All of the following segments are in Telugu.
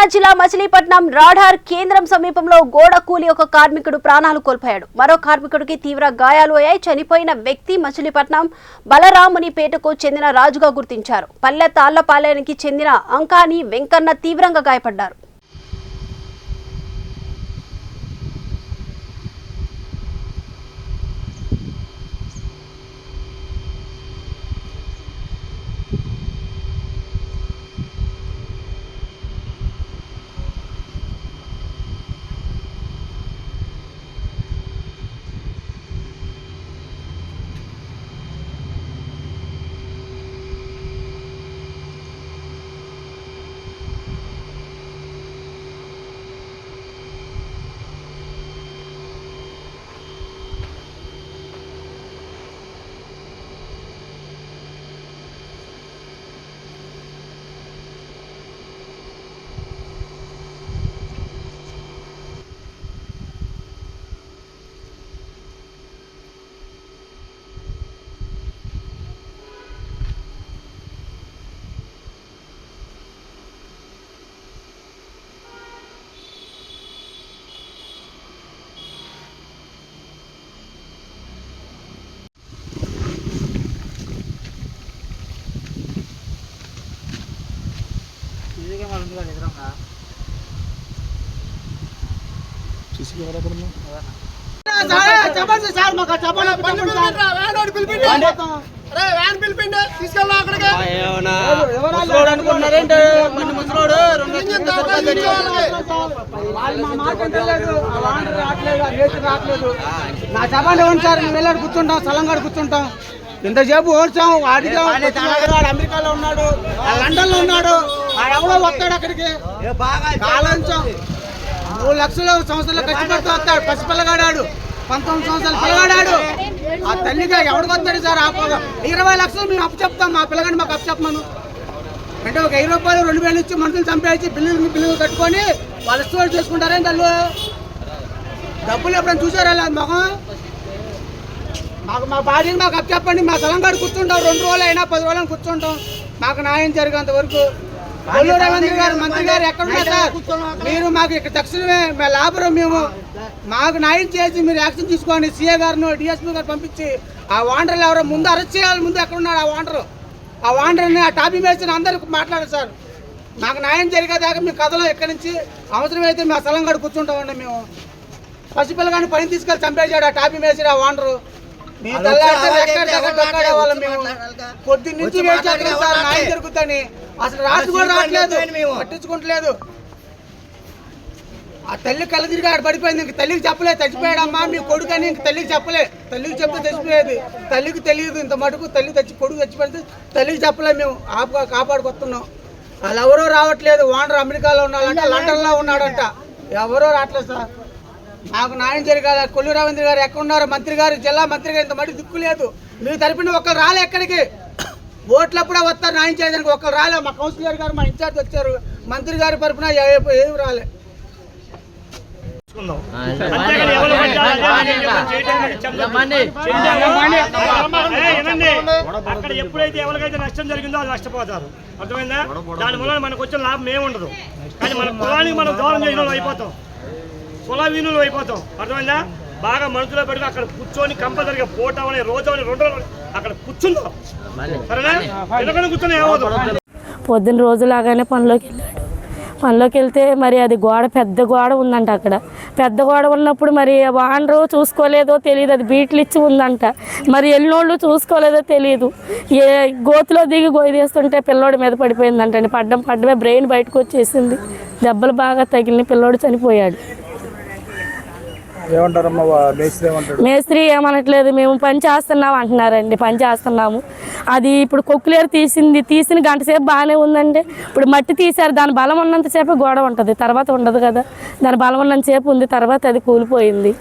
కృష్ణా జిల్లా మచిలీపట్నం రాడార్ కేంద్రం సమీపంలో గోడ కూలి ఒక కార్మికుడు ప్రాణాలు కోల్పోయాడు. మరో కార్మికుడికి తీవ్ర గాయాలు అయ్యాయి. చనిపోయిన వ్యక్తి మచిలీపట్నం బలరామునిపేటకు చెందిన రాజుగా గుర్తించారు. పల్లె తాళ్ళపాలెనికి చెందిన అంకాని వెంకన్న తీవ్రంగా గాయపడ్డారు. చెప్పండి సార్ మాకు చెప్పండి పిలిపిండి. వ్యాన్ పిలిపిండి తీసుకెళ్ళా అక్కడికి? ముసలోడు అనుకుంటున్నారేంటి? మంది ముసలోడు రెండు ఇంజిన్ తాపాలి, ఇంజిన్ వాళ్ళకి. నా చెప్పండి అవును సార్? మేము వెళ్ళాడు కూర్చుంటాం సలంగాడు కూర్చుంటాం. ఇంతసేపు ఓడ్చాం అడిగాం వాడు అమెరికాలో ఉన్నాడు లండన్లో ఉన్నాడు. వాడు ఎవడో వస్తాడు అక్కడికి? కాలంచాం. మూడు లక్షలు సంవత్సరాలు కష్టపడుతూ వస్తాడు. పసిపిల్లగాడాడు పంతొమ్మిది సంవత్సరాల పిల్లగాడాడు. ఆ తల్లిగా ఎవడికి వస్తాడు సార్? ఆ ఇరవై లక్షలు మేము అప్పు చెప్తాం. మా పిల్లగాడిని మాకు అప్పు చెప్పమను. అంటే ఒక వెయ్యి రూపాయలు రెండు వేలు ఇచ్చి మనుషులు చంపేసి బిల్లులు బిల్లులు కట్టుకొని వాళ్ళు స్టోర్ చేసుకుంటారేంటి వాళ్ళు? డబ్బులు ఎప్పుడైనా చూసారా మొహం? మాకు మా బాడీని మాకు అప్పు చెప్పండి. మా తెలంగాణ కూర్చుంటాం. రెండు రోజులు అయినా పది రోజులు కూర్చుంటాం. మాకు న్యాయం జరిగేంత వరకు రవీంద్ర గారు మంత్రి గారు ఎక్కడున్నారు సార్? మీరు మాకు ఇక్కడ తక్షణమే మా లాభరం మేము. మాకు న్యాయం చేసి మీరు యాక్షన్ తీసుకోండి. సీఏ గారిను డిఎస్పీ గారు పంపించి ఆ వాండర్లు ఎవరో ముందు అరెస్ట్ చేయాలి. ముందు ఎక్కడున్నాడు ఆ వాండరు? ఆ వాండర్ని ఆ టాపీ వేసిన అందరికి మాట్లాడారు సార్. మాకు న్యాయం జరిగేదాకా మీ కథలో ఎక్కడి నుంచి అవసరమైతే మా స్థలం గడు కూర్చుంటామండి మేము. పసిపిల్లగాని పని తీసుకెళ్ళి చంపేశాడు ఆ టాపీ వేసి ఆ వాండరు. మేము. పొద్దున్న నుంచి వెయిట్ చేస్తున్నాం సార్ అసలు రాజు కూడా రావట్లేదు. పట్టించుకుంటలేదు. ఆ తల్లి కళ్ళ తిరిగి ఆడ పడిపోయింది. ఇంక తల్లికి చెప్పలేదు చచ్చిపోయాడమ్మా మీ కొడుకు అని ఇంక తల్లికి చెప్పలే. తల్లికి చెప్తే చచ్చిపోయేది. తల్లికి తెలియదు ఇంత మటుకు తల్లి తెచ్చి కొడుకు చచ్చిపోయింది తల్లికి చెప్పలే మేము. ఆపు కాపాడుకొస్తున్నాం. వాళ్ళు ఎవరో రావట్లేదు. వాండర్ అమెరికాలో ఉన్నాడంట లండన్లో ఉన్నాడంట. ఎవరో రావట్లేదు సార్. మాకు న్యాయం జరగాలి కొల్లు రవీంద్ర గారు ఎక్కడ ఉన్నారు మంత్రి గారు జిల్లా మంత్రి గారు ఇంత మటుకు దిక్కు లేదు మీ తరపున ఒక్కరు రాలే ఎక్కడికి ఓట్లప్పుడే వస్తారు న్యాయం చేయడానికి ఒక్కరు రాలే మా కౌన్సిలర్ గారు మా ఇన్ఛార్జ్ వచ్చారు మంత్రి గారి తరపున ఏ- రాలే అదే. అక్కడ ఎప్పుడైతే ఎవరికైతే నష్టం జరిగిందో వాళ్ళు నష్టపోతారు అర్థమైందా దాని వల్ల మనకు వచ్చిన లాభం ఏముండదు కానీ మన కులానికి మనం దూరం చేసిన అయిపోతాం కుల వీణులు అయిపోతాం. అర్థమైందా? బాగా మనసులో పెట్టుకుని అక్కడ కూర్చొని కంపల్సరిగా పోవటం అని రోజు అని రెండు రోజులు అక్కడ కూర్చుందాం సరేనా? ఎందుకని కూర్చొని ఏమవుతాం? పొద్దున్న రోజులాగానే పనిలోకి వెళ్ళాడు. పనిలోకి వెళ్తే మరి అది గోడ పెద్ద గోడ ఉందంట అక్కడ. పెద్ద గోడ ఉన్నప్పుడు మరి వానరు చూసుకోలేదో తెలియదు. అది బీట్లు ఇచ్చి ఉందంట. మరి ఎల్లోళ్ళు చూసుకోలేదో తెలియదు. ఏ గోతులో దిగి గొయ్యి తీస్తుంటే పిల్లోడి మీద పడిపోయిందంటండి. పడ్డం పడ్డమే బ్రెయిన్ బయటకు వచ్చేసింది. దెబ్బలు బాగా తగిలిన పిల్లోడు చనిపోయాడు. మేస్త్రి ఏమనట్లేదు మేము పని చేస్తున్నాం అంటున్నారండి పని చేస్తున్నాము. అది ఇప్పుడు కొక్కులేరు తీసింది తీసిన గంట సేపు బాగానే ఉందండి. ఇప్పుడు మట్టి తీశారు దాని బలం ఉన్నంతసేపు గోడ ఉంటుంది తర్వాత ఉండదు కదా. దాని బలం ఉన్నంతసేపు ఉంది తర్వాత అది కూలిపోయింది.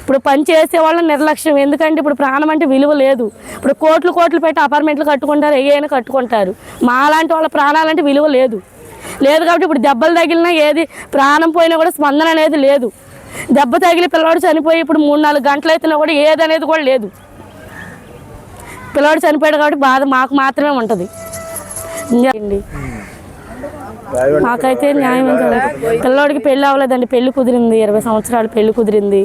ఇప్పుడు పని చేసే వాళ్ళ నిర్లక్ష్యం ఎందుకంటే ఇప్పుడు ప్రాణం అంటే విలువ లేదు. ఇప్పుడు కోట్లు కోట్లు పెట్టి అపార్ట్మెంట్లు కట్టుకుంటారు ఏమైనా కట్టుకుంటారు. మా లాంటి వాళ్ళ ప్రాణాలంటే విలువ లేదు. లేదు కాబట్టి ఇప్పుడు దెబ్బలు తగిలినా ఏది ప్రాణం పోయినా కూడా స్పందన అనేది లేదు. దెబ్బ తగిలి పిల్లవాడు చనిపోయి ఇప్పుడు మూడు నాలుగు గంటలు అయితేనా కూడా ఏదనేది కూడా లేదు. పిల్లవాడు చనిపోయాడు కాబట్టి బాధ మాకు మాత్రమే ఉంటుంది. మాకైతే న్యాయం పిల్లవాడికి పిల్లోడికి పెళ్ళి అవ్వలేదండి. పెళ్ళి కుదిరింది. ఇరవై సంవత్సరాలు పెళ్ళి కుదిరింది.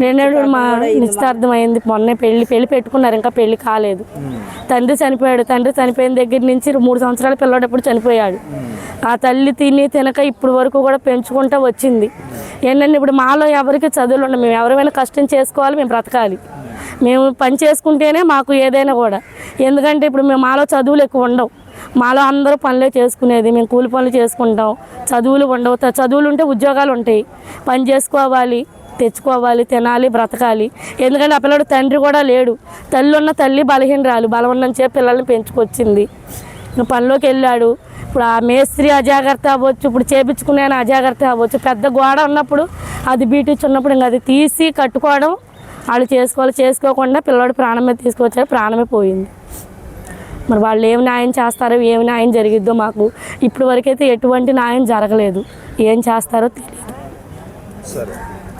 రెండేళ్ళు మా నిశ్చితార్థం అయింది మొన్నే పెళ్ళి పెళ్ళి పెట్టుకున్నారు ఇంకా పెళ్ళి కాలేదు. తండ్రి చనిపోయాడు తండ్రి చనిపోయిన దగ్గర నుంచి మూడు సంవత్సరాల పిల్లోడప్పుడు చనిపోయాడు. ఆ తల్లి తిని తినక ఇప్పుడు వరకు కూడా పెంచుకుంటూ వచ్చింది. ఏంటంటే ఇప్పుడు మాలో ఎవరికి చదువులు ఉండవు. మేము ఎవరైనా కష్టం చేసుకోవాలి మేము బ్రతకాలి. మేము పని చేసుకుంటేనే మాకు ఏదైనా కూడా. ఎందుకంటే ఇప్పుడు మేము మాలో చదువులు ఎక్కువ ఉండవు. మాలో అందరూ పనులే చేసుకునేది. మేము కూలి పనులు చేసుకుంటాం. చదువులు ఉండవు. చదువులు ఉంటే ఉద్యోగాలు ఉంటాయి. పని చేసుకోవాలి. తెచ్చుకోవాలి తినాలి బ్రతకాలి. ఎందుకంటే ఆ పిల్లడు తండ్రి కూడా లేడు. తల్లి ఉన్న తల్లి బలహీనరాలు. బలం ఉన్న చేప పిల్లల్ని పెంచుకొచ్చింది. పనిలోకి వెళ్ళాడు. ఇప్పుడు ఆ మేస్త్రి అజాగ్రత్త అవ్వచ్చు ఇప్పుడు చేపించుకునే అజాగ్రత్త అవ్వచ్చు. పెద్ద గోడ ఉన్నప్పుడు అది బీటిచ్చి ఉన్నప్పుడు ఇంకా అది తీసి కట్టుకోవడం వాళ్ళు చేసుకోవాలి చేసుకోకుండా పిల్లవాడు ప్రాణం మీద తీసుకొచ్చారు ప్రాణమే పోయింది. మరి వాళ్ళు ఏం న్యాయం చేస్తారో ఏం న్యాయం జరిగిద్దో మాకు ఇప్పటి వరకైతే ఎటువంటి న్యాయం జరగలేదు. ఏం చేస్తారో తెలియదు. సరే.